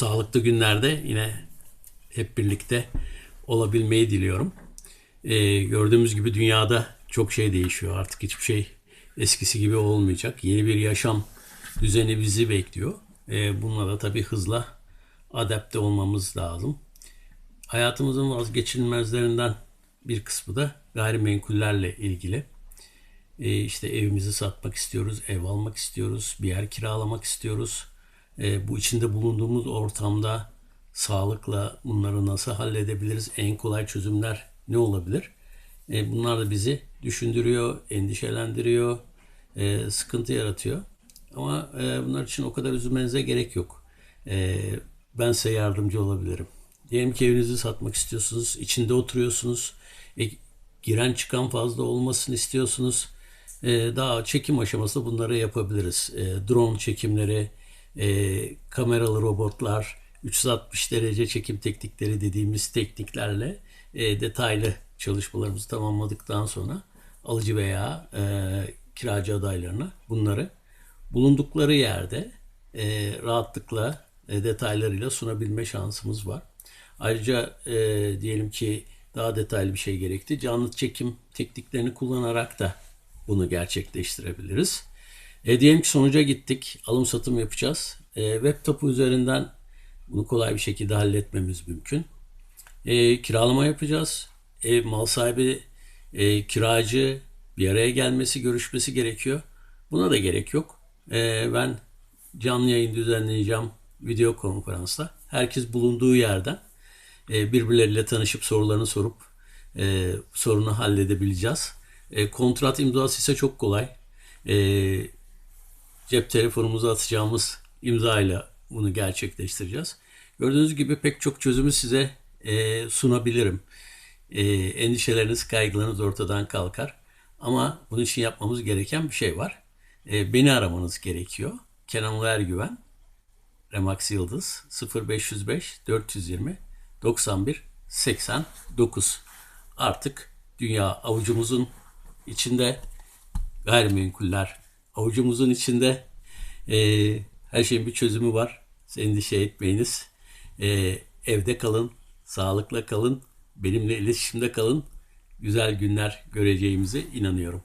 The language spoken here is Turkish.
sağlıklı günlerde yine hep birlikte olabilmeyi diliyorum. Ee, gördüğümüz gibi dünyada çok şey değişiyor. Artık hiçbir şey eskisi gibi olmayacak. Yeni bir yaşam düzeni bizi bekliyor. Ee, bununla da tabii hızla adapte olmamız lazım. Hayatımızın vazgeçilmezlerinden bir kısmı da gayrimenkullerle ilgili. Ee, işte evimizi satmak istiyoruz, ev almak istiyoruz, bir yer kiralamak istiyoruz. Ee, bu içinde bulunduğumuz ortamda sağlıkla bunları nasıl halledebiliriz? En kolay çözümler ne olabilir? Ee, bunlar da bizi düşündürüyor, endişelendiriyor, e, sıkıntı yaratıyor. Ama e, bunlar için o kadar üzülmenize gerek yok. E, ben size yardımcı olabilirim. Diyelim ki evinizi satmak istiyorsunuz, içinde oturuyorsunuz, e, giren çıkan fazla olmasını istiyorsunuz. E, daha çekim aşamasında bunları yapabiliriz. E, drone çekimleri, e, kameralı robotlar, 360 derece çekim teknikleri dediğimiz tekniklerle e, detaylı çalışmalarımızı tamamladıktan sonra alıcı veya e, kiracı adaylarına bunları bulundukları yerde e, rahatlıkla e, detaylarıyla sunabilme şansımız var. Ayrıca e, diyelim ki daha detaylı bir şey gerekti. Canlı çekim tekniklerini kullanarak da bunu gerçekleştirebiliriz. E, diyelim ki sonuca gittik. Alım satım yapacağız. E, web tapu üzerinden bunu kolay bir şekilde halletmemiz mümkün. E, kiralama yapacağız. Ev mal sahibi, e, kiracı bir araya gelmesi, görüşmesi gerekiyor. Buna da gerek yok. E, ben canlı yayın düzenleyeceğim video konferansta. Herkes bulunduğu yerden e, birbirleriyle tanışıp sorularını sorup e, sorunu halledebileceğiz. E, kontrat imzası ise çok kolay. E, cep telefonumuza atacağımız imzayla bunu gerçekleştireceğiz. Gördüğünüz gibi pek çok çözümü size e, sunabilirim. E, endişeleriniz, kaygılarınız ortadan kalkar. Ama bunun için yapmamız gereken bir şey var. E, beni aramanız gerekiyor. Kenan Ergüven, Remax Yıldız 0505 420 91 89. Artık dünya avucumuzun içinde gayrimenkuller avucumuzun içinde e, her şeyin bir çözümü var. Endişe etmeyiniz. E, evde kalın, sağlıkla kalın, benimle iletişimde kalın. Güzel günler göreceğimize inanıyorum.